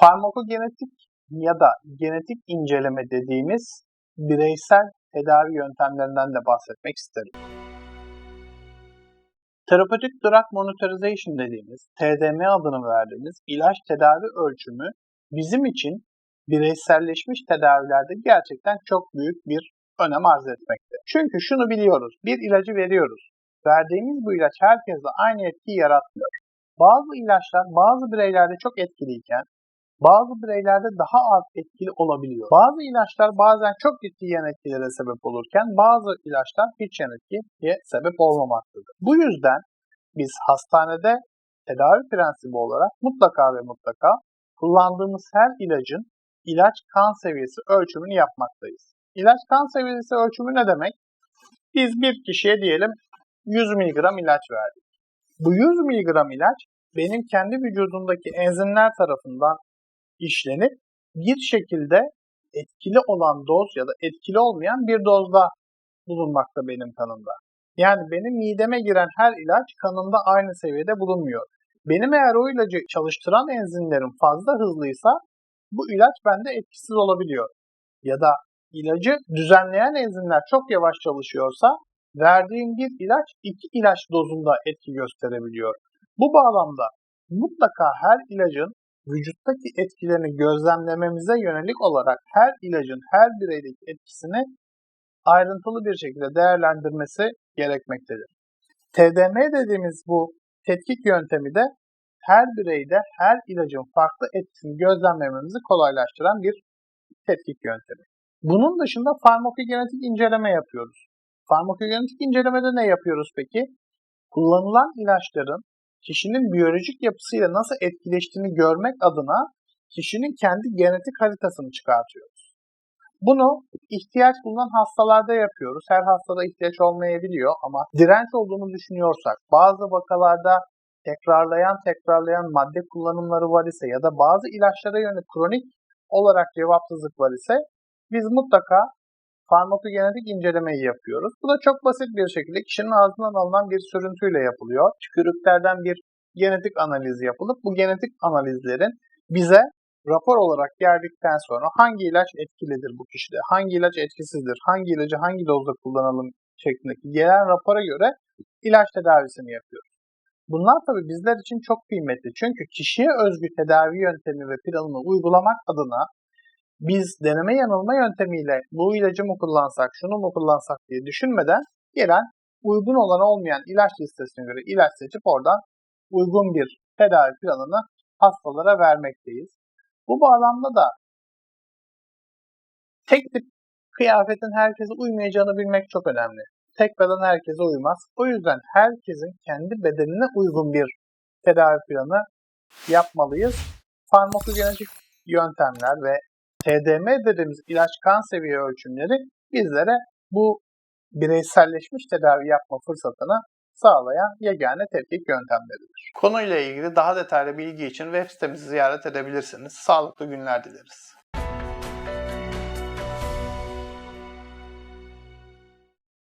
Farmakogenetik ya da genetik inceleme dediğimiz bireysel tedavi yöntemlerinden de bahsetmek isterim. Therapeutic Drug Monitorization dediğimiz, TDM adını verdiğimiz ilaç tedavi ölçümü bizim için bireyselleşmiş tedavilerde gerçekten çok büyük bir önem arz etmekte. Çünkü şunu biliyoruz, bir ilacı veriyoruz. Verdiğimiz bu ilaç herkeste aynı etkiyi yaratmıyor. Bazı ilaçlar bazı bireylerde çok etkiliyken bazı bireylerde daha az etkili olabiliyor. Bazı ilaçlar bazen çok ciddi yan etkilere sebep olurken bazı ilaçlar hiç yan etkiye sebep olmamaktadır. Bu yüzden biz hastanede tedavi prensibi olarak mutlaka ve mutlaka kullandığımız her ilacın ilaç kan seviyesi ölçümünü yapmaktayız. İlaç kan seviyesi ölçümü ne demek? Biz bir kişiye diyelim 100 mg ilaç verdik. Bu 100 mg ilaç benim kendi vücudumdaki enzimler tarafından işlenip bir şekilde etkili olan doz ya da etkili olmayan bir dozda bulunmakta benim kanımda. Yani benim mideme giren her ilaç kanımda aynı seviyede bulunmuyor. Benim eğer o ilacı çalıştıran enzimlerim fazla hızlıysa bu ilaç bende etkisiz olabiliyor. Ya da ilacı düzenleyen enzimler çok yavaş çalışıyorsa verdiğim bir ilaç iki ilaç dozunda etki gösterebiliyor. Bu bağlamda mutlaka her ilacın vücuttaki etkilerini gözlemlememize yönelik olarak her ilacın her bireydeki etkisini ayrıntılı bir şekilde değerlendirmesi gerekmektedir. TDM dediğimiz bu tetkik yöntemi de her bireyde her ilacın farklı etkisini gözlemlememizi kolaylaştıran bir tetkik yöntemi. Bunun dışında farmakogenetik inceleme yapıyoruz. Farmakogenetik incelemede ne yapıyoruz peki? Kullanılan ilaçların kişinin biyolojik yapısıyla nasıl etkileştiğini görmek adına kişinin kendi genetik haritasını çıkartıyoruz. Bunu ihtiyaç bulunan hastalarda yapıyoruz. Her hastada ihtiyaç olmayabiliyor ama direnç olduğunu düşünüyorsak, bazı vakalarda tekrarlayan tekrarlayan madde kullanımları var ise ya da bazı ilaçlara yönelik kronik olarak cevapsızlık var ise biz mutlaka farmakogenetik incelemeyi yapıyoruz. Bu da çok basit bir şekilde kişinin ağzından alınan bir sürüntüyle yapılıyor. Tükürüklerden bir genetik analiz yapılıp bu genetik analizlerin bize rapor olarak geldikten sonra hangi ilaç etkilidir bu kişide, hangi ilaç etkisizdir, hangi ilacı hangi dozda kullanalım şeklindeki gelen rapora göre ilaç tedavisini yapıyoruz. Bunlar tabii bizler için çok kıymetli. Çünkü kişiye özgü tedavi yöntemi ve planını uygulamak adına biz deneme yanılma yöntemiyle bu ilacı mı kullansak, şunu mu kullansak diye düşünmeden gelen uygun olan olmayan ilaç listesine göre ilaç seçip oradan uygun bir tedavi planını hastalara vermekteyiz. Bu bağlamda da tek tip kıyafetin herkese uymayacağını bilmek çok önemli. Tek beden herkese uymaz. O yüzden herkesin kendi bedenine uygun bir tedavi planı yapmalıyız. Farmakogenetik yöntemler ve TDM dediğimiz ilaç kan seviye ölçümleri bizlere bu bireyselleşmiş tedavi yapma fırsatını sağlayan yegane tetkik yöntemleridir. Konuyla ilgili daha detaylı bilgi için web sitemizi ziyaret edebilirsiniz. Sağlıklı günler dileriz.